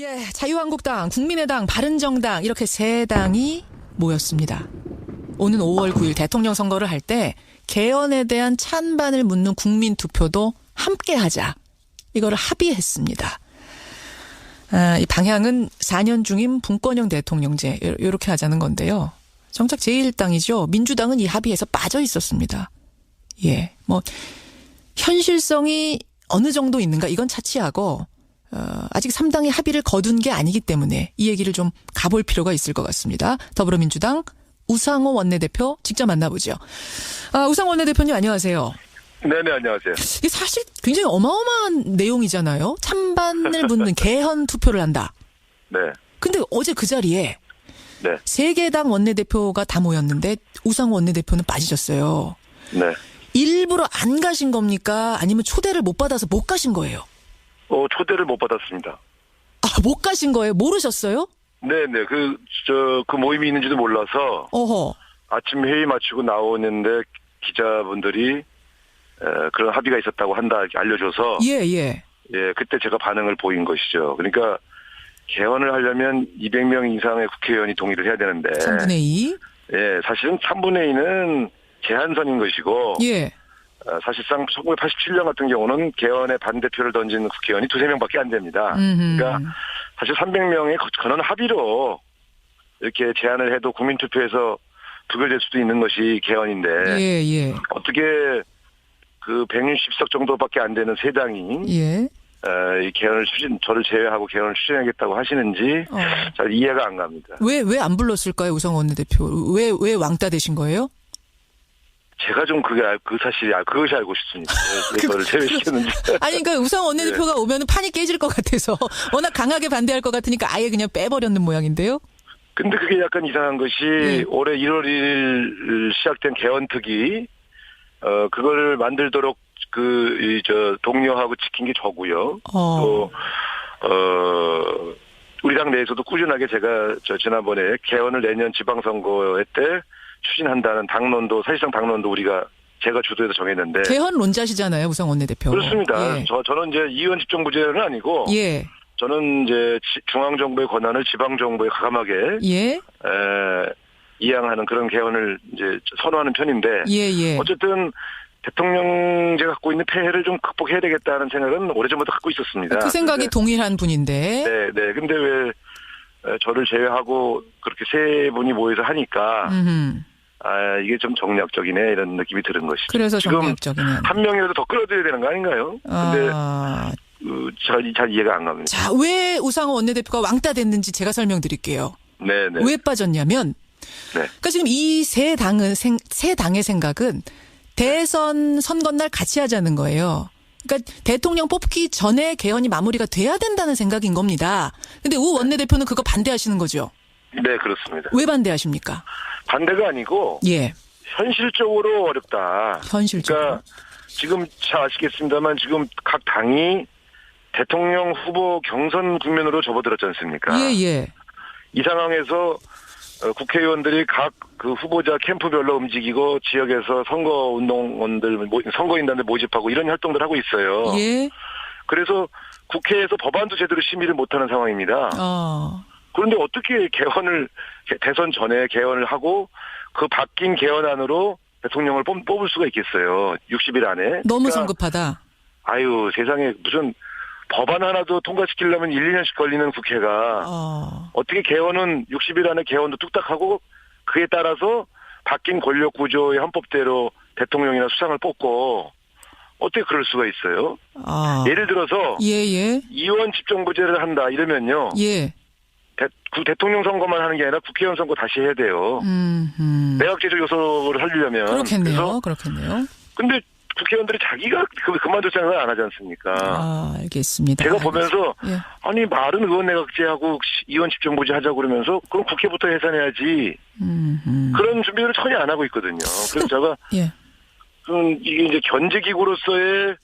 예, 자유한국당, 국민의당, 바른정당 이렇게 세 당이 모였습니다. 오는 5월 9일 대통령 선거를 할 때 개헌에 대한 찬반을 묻는 국민 투표도 함께 하자. 이거를 합의했습니다. 아, 이 방향은 4년 중임 분권형 대통령제 이렇게 하자는 건데요. 정작 제1당이죠. 민주당은 이 합의에서 빠져 있었습니다. 예, 뭐 현실성이 어느 정도 있는가 이건 차치하고 어, 아직 3당의 합의를 거둔 게 아니기 때문에 이 얘기를 좀 가볼 필요가 있을 것 같습니다. 더불어민주당 우상호 원내대표 직접 만나보죠. 아, 우상호 원내대표님 안녕하세요. 네네 안녕하세요. 이게 사실 굉장히 어마어마한 내용이잖아요. 찬반을 묻는 개헌 투표를 한다. 네. 근데 어제 그 자리에 네. 세개당 원내대표가 다 모였는데 우상호 원내대표는 빠지셨어요. 네. 일부러 안 가신 겁니까? 아니면 초대를 못 받아서 못 가신 거예요? 어, 초대를 못 받았습니다. 아, 못 가신 거예요? 모르셨어요? 네네. 그, 저, 그 모임이 있는지도 몰라서 어허. 아침 회의 마치고 나오는데 기자분들이 에, 그런 합의가 있었다고 한다 알려줘서 예, 예. 예, 그때 제가 반응을 보인 것이죠. 그러니까 개헌을 하려면 200명 이상의 국회의원이 동의를 해야 되는데 3분의 2. 예, 사실은 3분의 2는 제한선인 것이고 예. 어, 사실상 1987년 같은 경우는 개헌에 반대표를 던진 국회의원이 두세 명밖에 안 됩니다. 음흠. 그러니까 사실 300명의 전원 합의로 이렇게 제안을 해도 국민투표에서 부결될 수도 있는 것이 개헌인데 예, 예. 어떻게 그 160석 정도밖에 안 되는 세 당이 예. 어, 이 개헌을 추진 저를 제외하고 개헌을 추진하겠다고 하시는지 어. 잘 이해가 안 갑니다. 왜, 왜 안 불렀을까요, 우성 원내대표? 왜, 왜 왕따 되신 거예요? 제가 좀 그게 알- 그 사실이 알- 그것이 알고 싶습니다. 왜 저를 제외시켰는지. 아니, 그러니까 우성 원내대표가 오면 판이 깨질 것 같아서 워낙 강하게 반대할 것 같으니까 아예 그냥 빼버렸는 모양인데요? 근데 그게 약간 이상한 것이 네. 올해 1월 1일 시작된 개헌특위 어 그거를 만들도록 그이저 독려하고 지킨 게 저고요. 어. 또어 우리 당 내에서도 꾸준하게 제가 저 지난번에 개헌을 내년 지방선거 때 추진한다는 당론도 사실상 당론도 우리가 제가 주도해서 정했는데 개헌론자시잖아요, 우성 원내대표. 그렇습니다. 예. 저 저는 이제 이원 집정부제는 아니고 예. 저는 이제 지- 중앙 정부의 권한을 지방 정부에 가감하게 예. 에, 이양하는 그런 개헌을 이제 선호하는 편인데 예, 예. 어쨌든 대통령제 갖고 있는 폐해를 좀 극복해야 되겠다는 생각은 오래전부터 갖고 있었습니다. 그 생각이 근데, 동일한 분인데. 네, 네. 근데 왜 에, 저를 제외하고 그렇게 세 분이 모여서 하니까 음흠. 아 이게 좀 정략적이네 이런 느낌이 드는 것이죠. 그래서 지금 정략적이네요. 한 명이라도 더 끌어들여야 되는 거 아닌가요? 근데 아, 그, 잘, 잘 이해가 안 갑니다. 자, 왜 우상호 원내대표가 왕따 됐는지 제가 설명드릴게요. 네, 네. 왜 빠졌냐면, 네. 그러니까 지금 이 세 당은 생, 세 당의 생각은 대선 선거날 같이 하자는 거예요. 그러니까 대통령 뽑기 전에 개헌이 마무리가 돼야 된다는 생각인 겁니다. 근데 우 원내대표는 그거 반대하시는 거죠. 네, 그렇습니다. 왜 반대하십니까? 반대가 아니고 예, 현실적으로 어렵다. 현실적으로. 그러니까 지금 잘 아시겠습니다만 지금 각 당이 대통령 후보 경선 국면으로 접어들었지 않습니까? 예, 예. 이 상황에서 어, 국회의원들이 각 그 후보자 캠프별로 움직이고 지역에서 선거 운동원들 모- 선거인단들 모집하고 이런 활동들 하고 있어요. 예. 그래서 국회에서 법안도 제대로 심의를 못하는 상황입니다. 어. 그런데 어떻게 개헌을 개- 대선 전에 개헌을 하고 그 바뀐 개헌안으로 대통령을 뽑, 뽑을 수가 있겠어요. 60일 안에. 너무 그러니까 성급하다. 아유 세상에 무슨 법안 하나도 통과시키려면 1, 2년씩 걸리는 국회가 어. 어떻게 개헌은 60일 안에 개헌도 뚝딱하고 그에 따라서 바뀐 권력 구조의 헌법대로 대통령이나 수상을 뽑고 어떻게 그럴 수가 있어요? 아. 예를 들어서 예, 예. 이원 집정부제를 한다 이러면요. 예. 대, 구- 대통령 선거만 하는 게 아니라 국회의원 선거 다시 해야 돼요. 음, 음. 내각제적 요소를 살리려면 그렇겠네요. 그렇겠네요. 근데 국회의원들이 자기가 그 그만둘 생각을 안 하지 않습니까? 아, 알겠습니다. 제가 보면서 예. 아니 말은 의원 내각제하고 시- 이원 집정부제 하자고 그러면서 그럼 국회부터 해산해야지 음, 음. 그런 준비를 전혀 안 하고 있거든요. 그래서 제가 예. 음, 이게 이제 견제기구로서의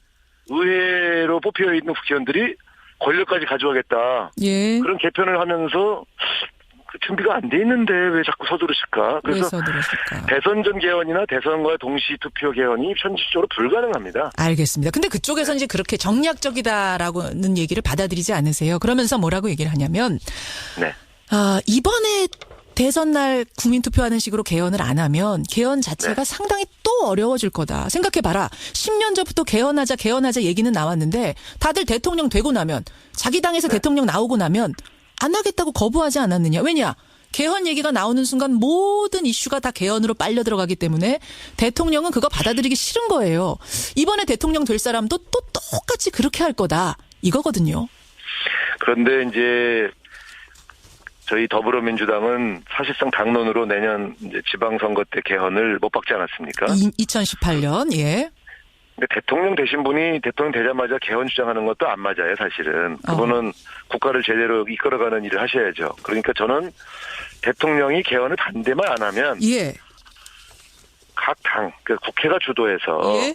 의회로 뽑혀 있는 국회의원들이 권력까지 가져가겠다 예. 그런 개편을 하면서 준비가 안 돼 있는데 왜 자꾸 서두르실까? 왜 그래서 서두르실까? 대선 전 개헌이나 대선과 동시 투표 개헌이 현실적으로 불가능합니다. 알겠습니다. 근데 그쪽에서 이제 그렇게 정략적이다라고는 얘기를 받아들이지 않으세요. 그러면서 뭐라고 얘기를 하냐면 네. 아, 이번에 대선 날 국민 투표하는 식으로 개헌을 안 하면 개헌 자체가 네. 상당히 또 어려워질 거다. 생각해 봐라. 10년 전부터 개헌하자 개헌하자 얘기는 나왔는데 다들 대통령 되고 나면 자기 당에서 네. 대통령 나오고 나면 안 하겠다고 거부하지 않았느냐. 왜냐? 개헌 얘기가 나오는 순간 모든 이슈가 다 개헌으로 빨려 들어가기 때문에 대통령은 그거 받아들이기 싫은 거예요. 이번에 대통령 될 사람도 또 똑같이 그렇게 할 거다. 이거거든요. 그런데 이제 저희 더불어민주당은 사실상 당론으로 내년 지방선거 때 개헌을 못 박지 않았습니까? 이, 2018년 예. 근데 대통령 되신 분이 대통령 되자마자 개헌 주장하는 것도 안 맞아요, 사실은. 그분은 국가를 제대로 이끌어가는 일을 하셔야죠. 그러니까 저는 대통령이 개헌을 반대만 안 하면 예. 각 당, 그 국회가 주도해서 예.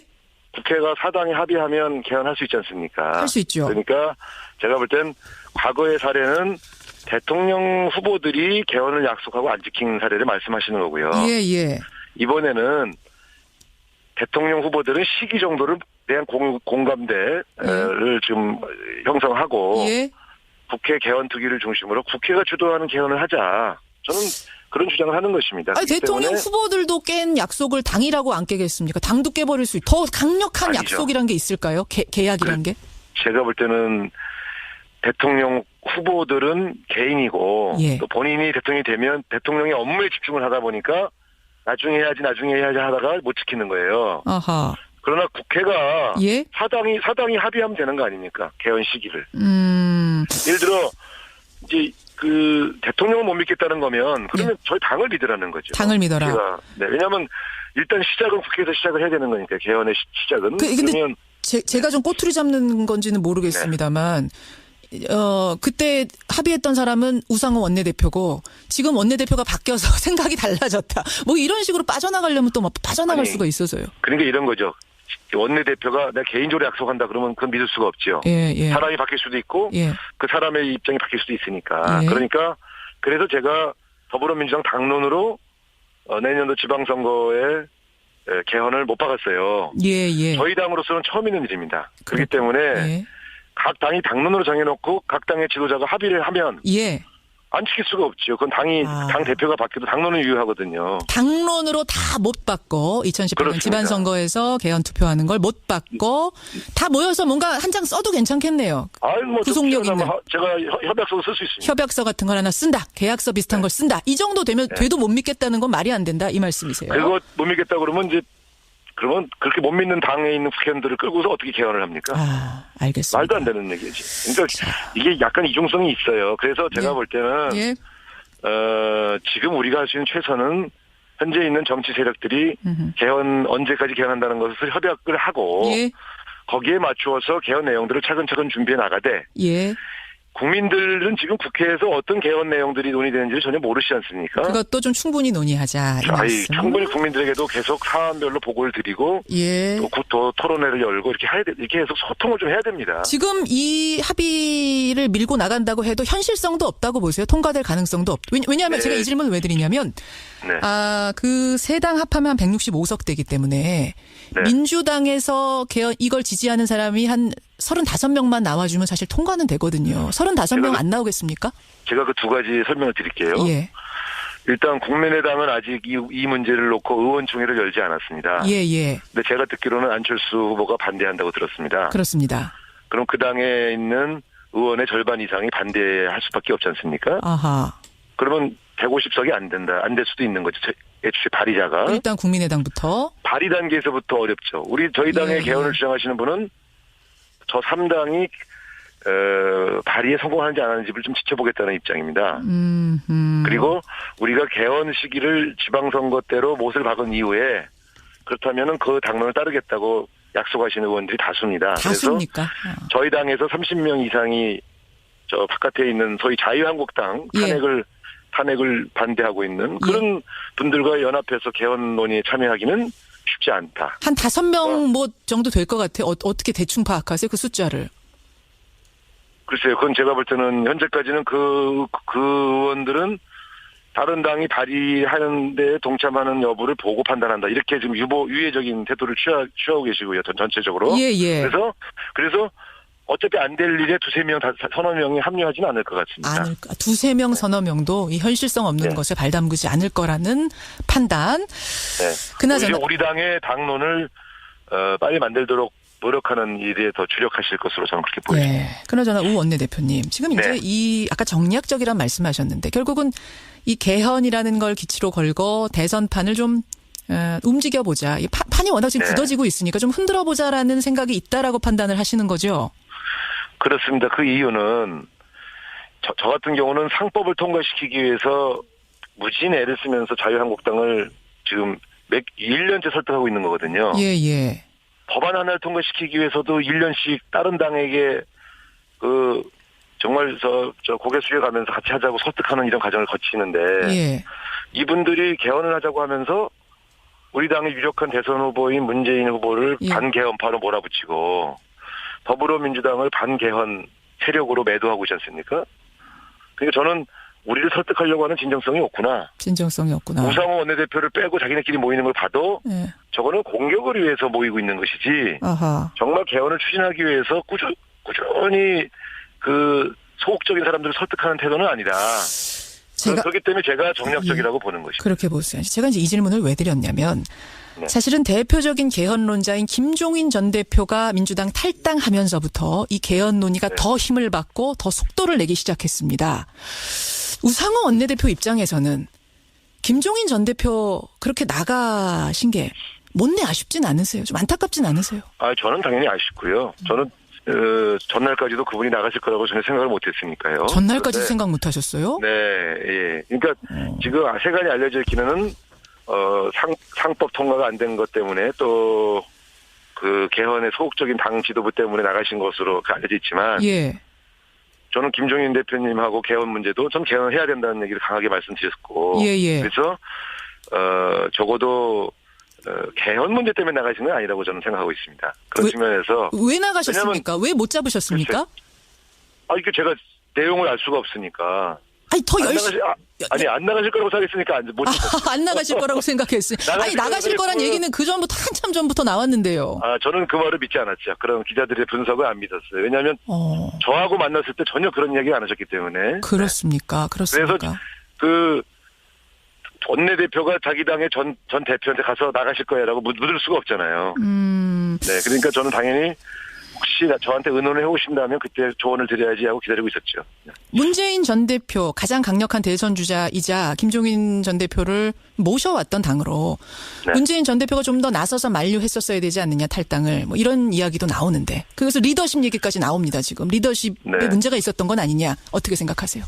국회가 사당이 합의하면 개헌할 수 있지 않습니까? 할 수 있죠. 그러니까 제가 볼 땐 과거의 사례는 대통령 후보들이 개헌을 약속하고 안 지킨 사례를 말씀하시는 거고요. 예, 예. 이번에는 대통령 후보들은 시기 정도를 대한 공, 공감대를 지금 형성하고 예. 국회 개헌 투기를 중심으로 국회가 주도하는 개헌을 하자. 저는 그런 주장을 하는 것입니다. 아니, 대통령 후보들도 깬 약속을 당이라고 안 깨겠습니까? 당도 깨버릴 수, 있- 더 강력한 아니죠. 약속이란 게 있을까요? 개, 계약이란 게? 제가 볼 때는 대통령 후보들은 개인이고 예. 또 본인이 대통령이 되면 대통령의 업무에 집중을 하다 보니까 나중에 해야지 나중에 해야지 하다가 못 지키는 거예요. 아하. 그러나 국회가 예? 사당이 사당이 합의하면 되는 거 아닙니까? 개헌 시기를. 음, 예를 들어 이제 그 대통령을 못 믿겠다는 거면 그러면 저희 당을 믿으라는 거죠. 예. 당을 믿어라. 제가, 네, 왜냐하면 일단 시작은 국회에서 시작을 해야 되는 거니까 개헌의 시- 시작은. 그, 근데 그러면 제, 제가 좀 꼬투리 잡는 건지는 모르겠습니다만, 어, 그때 합의했던 사람은 우상호 원내대표고, 지금 원내대표가 바뀌어서 생각이 달라졌다. 뭐 이런 식으로 빠져나가려면 또 막 빠져나갈 아니, 수가 있어서요. 그러니까 이런 거죠. 원내대표가 내가 개인적으로 약속한다 그러면 그건 믿을 수가 없죠. 예, 예. 사람이 바뀔 수도 있고 예. 그 사람의 입장이 바뀔 수도 있으니까. 예. 그러니까 그래서 제가 더불어민주당 당론으로 어, 내년도 지방선거에 에, 개헌을 못 박았어요. 예, 예. 저희 당으로서는 처음 있는 일입니다. 그렇기. 때문에 예. 각 당이 당론으로 정해놓고 각 당의 지도자가 합의를 하면 예. 안 지킬 수가 없죠. 그건 당이 아. 당 대표가 바뀌어도 당론은 유효하거든요. 당론으로 다못 받고 2018년 그렇습니다. 지방 선거에서 개헌 투표하는 걸못 받고 다 모여서 뭔가 한 장 써도 괜찮겠네요. 아유, 뭐 구속력 저- 있는. 제가 협- 협약서 쓸수 있습니다. 협약서 같은 걸 하나 쓴다. 계약서 비슷한 걸 쓴다. 이 정도 되면 돼도 못 믿겠다는 건 말이 안 된다. 이 말씀이세요. 네. 그거 못 믿겠다 그러면 이제 그러면 그렇게 못 믿는 당에 있는 국회의원들을 끌고서 어떻게 개헌을 합니까? 아, 알겠습니다. 말도 안 되는 얘기지. 그러니까 이게 약간 이중성이 있어요. 그래서 제가 예. 볼 때는 예. 어, 지금 우리가 할 수 있는 최선은 현재 있는 정치 세력들이 음흠. 개헌 언제까지 개헌한다는 것을 협약을 하고 예. 거기에 맞추어서 개헌 내용들을 차근차근 준비해 나가되 예. 국민들은 지금 국회에서 어떤 개헌 내용들이 논의되는지를 전혀 모르시지 않습니까? 그것도 좀 충분히 논의하자. 이 아이. 충분히 국민들에게도 계속 사안별로 보고를 드리고 예. 또, 구- 또 토론회를 열고 이렇게 해야 돼, 이렇게 계속 소통을 좀 해야 됩니다. 지금 이 합의를 밀고 나간다고 해도 현실성도 없다고 보세요. 통과될 가능성도 없. 왜냐- 왜냐하면 네. 제가 이 질문을 왜 드리냐면 네. 아, 그 세당 합하면 한 165석 되기 때문에 네. 민주당에서 개헌 이걸 지지하는 사람이 한 35명만 나와주면 사실 통과는 되거든요. 35명 제가- 안 나오겠습니까? 제가 그 두 가지 설명을 드릴게요. 예. 일단 국민의당은 아직 이, 이 문제를 놓고 의원총회를 열지 않았습니다. 예, 예. 근데 제가 듣기로는 안철수 후보가 반대한다고 들었습니다. 그렇습니다. 그럼 그 당에 있는 의원의 절반 이상이 반대할 수밖에 없지 않습니까? 아하. 그러면 150석이 안 된다. 안 될 수도 있는 거죠. 제- 애초에 발의자가. 일단 국민의당부터 발의 단계에서부터 어렵죠. 우리 저희 당의 예, 개헌을 예. 주장하시는 분은 저 3당이 어, 발의에 성공하는지 안 하는지를 좀 지켜보겠다는 입장입니다. 음, 음. 그리고 우리가 개헌 시기를 지방선거 때로 못을 박은 이후에 그렇다면은 그 당론을 따르겠다고 약속하시는 의원들이 다수입니다. 그래서 다수입니까? 아. 저희 당에서 30명 이상이 저 바깥에 있는 소위 자유한국당 예. 탄핵을 탄핵을 반대하고 있는 그런 분들과 연합해서 개헌 논의에 참여하기는 쉽지 않다. 한 다섯 명 뭐 정도 될 것 같아요. 어, 어떻게 대충 파악하세요? 그 숫자를. 글쎄요, 그건 제가 볼 때는 현재까지는 그, 그 의원들은 다른 당이 발의하는데 동참하는 여부를 보고 판단한다. 이렇게 지금 유보 유예적인 태도를 취하, 취하고 계시고요. 전 전체적으로. 예, 예. 그래서 그래서 어차피 안 될 일에 두세 명, 다, 서너 명이 합류하지는 않을 것 같습니다. 않을 두세 명 서너 명도 이 현실성 없는 네. 것에 발담그지 않을 거라는 판단. 네. 그나저나 우리 당의 당론을 어, 빨리 만들도록 노력하는 일에 더 주력하실 것으로 저는 그렇게 보입니다. 예. 그나저나 우 원내대표님 지금 이제 네. 이 아까 정략적이란 말씀하셨는데 결국은 이 개헌이라는 걸 기치로 걸고 대선판을 좀 어, 움직여보자. 파- 판이 워낙 지금 네. 굳어지고 있으니까 좀 흔들어보자라는 생각이 있다라고 판단을 하시는 거죠. 그렇습니다. 그 이유는 저, 저 같은 경우는 상법을 통과시키기 위해서 무진 애를 쓰면서 자유한국당을 지금 몇 1년째 설득하고 있는 거거든요. 예, 예. 법안 하나를 통과시키기 위해서도 1년씩 다른 당에게 그 정말 저, 저 고개 숙여가면서 같이 하자고 설득하는 이런 과정을 거치는데 예. 이분들이 개헌을 하자고 하면서 우리 당의 유력한 대선 후보인 문재인 후보를 예. 반개헌파로 몰아붙이고 더불어민주당을 반개헌 세력으로 매도하고 있지 않습니까? 그러니까 저는 우리를 설득하려고 하는 진정성이 없구나. 진정성이 없구나. 우상호 원내대표를 빼고 자기네끼리 모이는 걸 봐도 예. 저거는 공격을 위해서 모이고 있는 것이지 아하. 정말 개헌을 추진하기 위해서 꾸준, 꾸준히 그 소극적인 사람들을 설득하는 태도는 아니다. 제가 그렇기 때문에 제가 정략적이라고 보는 것입니다. 그렇게 보세요. 제가 이제 이 질문을 왜 드렸냐면 네. 사실은 대표적인 개헌론자인 김종인 전 대표가 민주당 탈당하면서부터 이 개헌 논의가 네. 더 힘을 받고 더 속도를 내기 시작했습니다. 우상호 원내대표 입장에서는 김종인 전 대표 그렇게 나가신 게 못내 아쉽진 않으세요? 좀 안타깝진 않으세요? 아, 저는 당연히 아쉽고요. 저는 어, 전날까지도 그분이 나가실 거라고 전혀 생각을 못했으니까요. 전날까지 그런데 생각 못 하셨어요? 네, 예. 그러니까 어. 지금 세간이 알려져 있기는 어, 상, 상법 통과가 안 된 것 때문에 또 그 개헌의 소극적인 당 지도부 때문에 나가신 것으로 알려져 있지만 예. 저는 김종인 대표님하고 개헌 문제도 좀 개헌해야 된다는 얘기를 강하게 말씀드렸고 예, 예. 그래서 어 적어도 어, 개헌 문제 때문에 나가신 건 아니라고 저는 생각하고 있습니다. 그런 왜- 측면에서 왜 나가셨습니까? 왜 못 잡으셨습니까? 아 이게 제가 내용을 알 수가 없으니까 아니 더안 열심히 아, 아니 안 나가실 거라고 생각했으니까 안, 못 잡았어요. 안 나가실 거라고 생각했어요. 아니 나가실 나가실 거란 얘기는 그 전부터 한참 전부터 나왔는데요. 아 저는 그 말을 믿지 않았죠. 그런 기자들의 분석을 안 믿었어요. 왜냐하면 어 저하고 만났을 때 전혀 그런 이야기 안 하셨기 때문에 그렇습니까? 그렇습니까? 그래서 그 원내대표가 자기 당의 전, 전 대표한테 가서 나가실 거야라고 묻- 묻을 수가 없잖아요. 음 네, 그러니까 저는 당연히 혹시 저한테 의논을 해오신다면 그때 조언을 드려야지 하고 기다리고 있었죠. 문재인 전 대표 가장 강력한 대선 주자이자 김종인 전 대표를 모셔왔던 당으로 네. 문재인 전 대표가 좀 더 나서서 만류했었어야 되지 않느냐 탈당을 뭐 이런 이야기도 나오는데 그래서 리더십 얘기까지 나옵니다 지금 리더십에 네. 문제가 있었던 건 아니냐 어떻게 생각하세요?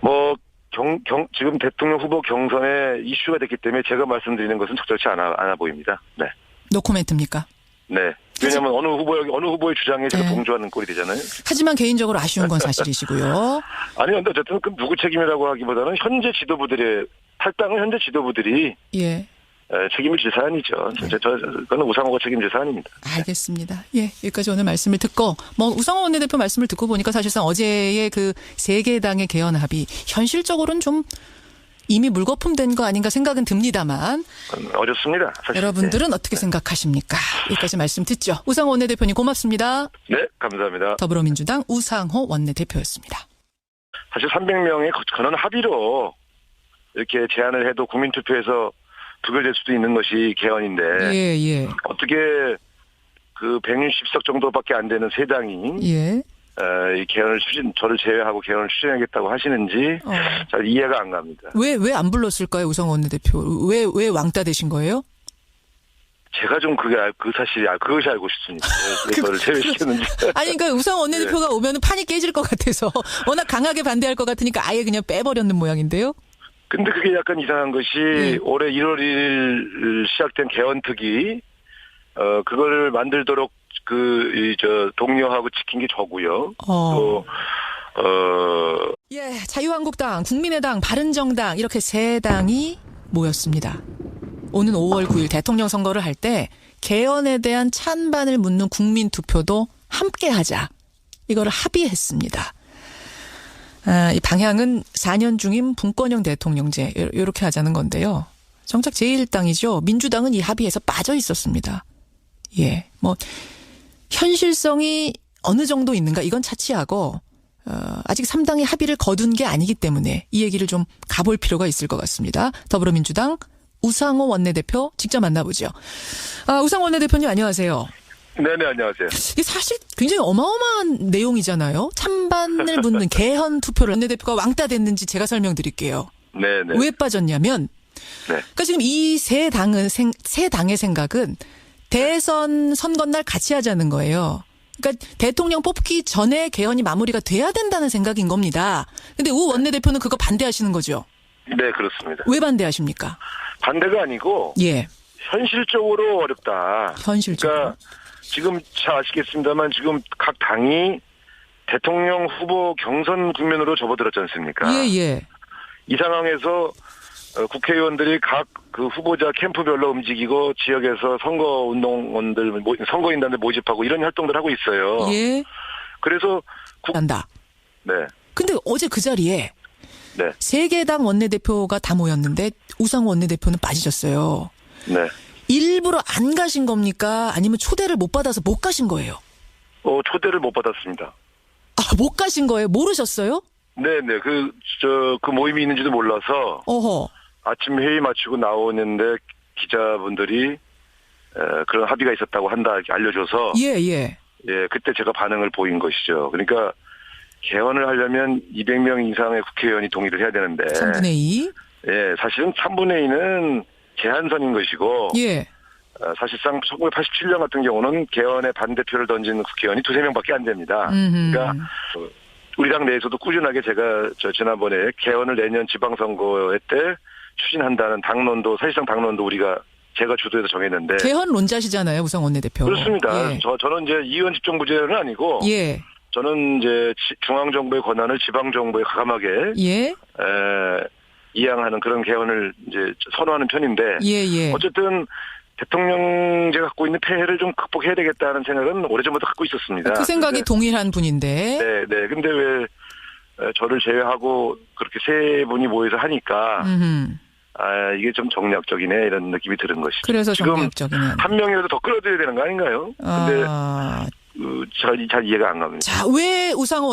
뭐, 경, 경, 지금 대통령 후보 경선에 이슈가 됐기 때문에 제가 말씀드리는 것은 적절치 않아, 않아 보입니다. 네. 노코멘트입니까? 네. 왜냐하면 어느 후보, 어느 후보의 주장에 제가 네. 동조하는 꼴이 되잖아요. 하지만 개인적으로 아쉬운 건 사실이시고요. 아니, 근데 어쨌든 그 누구 책임이라고 하기보다는 현재 지도부들의, 탈당은 현재 지도부들이 예. 에, 책임을 질 사안이죠. 저, 저, 저, 그건 우상호가 책임질 사안입니다. 알겠습니다. 예, 여기까지 오늘 말씀을 듣고 뭐 우상호 원내대표 말씀을 듣고 보니까 사실상 어제의 그 세 개 당의 개헌 합의 현실적으로는 좀 이미 물거품 된 거 아닌가 생각은 듭니다만 그건 어렵습니다. 사실. 여러분들은 어떻게 생각하십니까? 여기까지 말씀 듣죠. 우상호 원내대표님 고맙습니다. 네, 네, 감사합니다. 더불어민주당 우상호 원내대표였습니다. 사실 300명의 근원 합의로 이렇게 제안을 해도 국민투표에서 부결될 수도 있는 것이 개헌인데 예, 예, 어떻게 그 160석 정도밖에 안 되는 세 당이 예. 어, 이 개헌을 추진 저를 제외하고 개헌을 추진하겠다고 하시는지 어. 잘 이해가 안 갑니다. 왜, 왜 안 불렀을까요, 우상호 원내대표? 왜, 왜 왕따 되신 거예요? 제가 좀 그게 알- 그 사실이 알- 그것이 알고 싶습니다. 왜 저를 제외시켰는지. 아니, 그러니까 우상호 원내대표가 오면 판이 깨질 것 같아서 워낙 강하게 반대할 것 같으니까 아예 그냥 빼버렸는 모양인데요? 근데 그게 약간 이상한 것이 예. 올해 1월 1일 시작된 개헌특위 어 그걸 만들도록 그 이저 독려하고 지킨 게 저고요. 어. 또 어 예, 자유한국당, 국민의당, 바른정당 이렇게 세 당이 모였습니다. 오는 5월 9일 대통령 선거를 할 때 개헌에 대한 찬반을 묻는 국민 투표도 함께 하자. 이거를 합의했습니다. 아, 이 방향은 4년 중임 분권형 대통령제 요- 요렇게 하자는 건데요. 정작 제1당이죠. 민주당은 이 합의에서 빠져 있었습니다. 예. 뭐 현실성이 어느 정도 있는가 이건 차치하고 어, 아직 3당이 합의를 거둔 게 아니기 때문에 이 얘기를 좀 가볼 필요가 있을 것 같습니다. 더불어민주당 우상호 원내대표 직접 만나보죠. 아, 우상호 원내대표님 안녕하세요. 네네 안녕하세요. 이게 사실 굉장히 어마어마한 내용이잖아요. 찬반을 묻는 개헌 투표를 원내대표가 왕따 됐는지 제가 설명드릴게요. 네네. 왜 빠졌냐면, 네. 그러니까 지금 이 세 당은 생, 세 당의 생각은 대선 선거 날 같이 하자는 거예요. 그러니까 대통령 뽑기 전에 개헌이 마무리가 돼야 된다는 생각인 겁니다. 근데 우 원내대표는 그거 반대하시는 거죠. 네 그렇습니다. 왜 반대하십니까? 반대가 아니고 예, 현실적으로 어렵다. 현실적으로. 그러니까 지금 잘 아시겠습니다만 지금 각 당이 대통령 후보 경선 국면으로 접어들었지 않습니까? 예, 예. 이 상황에서 어, 국회의원들이 각 그 후보자 캠프별로 움직이고 지역에서 선거 운동원들 모- 선거인단들 모집하고 이런 활동들 하고 있어요. 예. 그래서 국, 한다. 네, 근데 어제 그 자리에 네, 세개당 원내대표가 다 모였는데 우상호 원내대표는 빠지셨어요. 네. 일부러 안 가신 겁니까? 아니면 초대를 못 받아서 못 가신 거예요? 어, 초대를 못 받았습니다. 아, 못 가신 거예요? 모르셨어요? 네, 네. 그, 저, 그 모임이 있는지도 몰라서 어허. 아침 회의 마치고 나오는데 기자분들이 에, 그런 합의가 있었다고 한다 이렇게 알려줘서 예, 예. 예, 그때 제가 반응을 보인 것이죠. 그러니까 개헌을 하려면 200명 이상의 국회의원이 동의를 해야 되는데 3분의 2. 예, 사실은 3분의 2는 제한선인 것이고 예. 어, 사실상 1987년 같은 경우는 개헌에 반대표를 던진 국회의원이 두세 명밖에 안 됩니다. 음흠. 그러니까 어, 우리 당 내에서도 꾸준하게 제가 저 지난번에 개헌을 내년 지방선거회 때 추진한다는 당론도 사실상 당론도 우리가 제가 주도해서 정했는데 개헌론자시잖아요, 우상 원내대표. 그렇습니다. 예. 저 저는 이제 이원 집정부제는 아니고 예. 저는 이제 지- 중앙 정부의 권한을 지방 정부에 가감하게 예. 에, 이양하는 그런 개헌을 이제 선호하는 편인데 예, 예. 어쨌든 대통령제 갖고 있는 폐해를 좀 극복해야 되겠다는 생각은 오래전부터 갖고 있었습니다. 그 생각이 근데- 동일한 분인데. 네, 네. 근데 왜 에, 저를 제외하고 그렇게 세 분이 모여서 하니까 음흠. 아 이게 좀 정략적이네 이런 느낌이 드는 것이죠. 그래서 지금 정략적이면. 한 명이라도 더 끌어들여야 되는 거 아닌가요? 근데 아, 그, 잘, 잘 이해가 안 갑니다. 자, 왜 우상호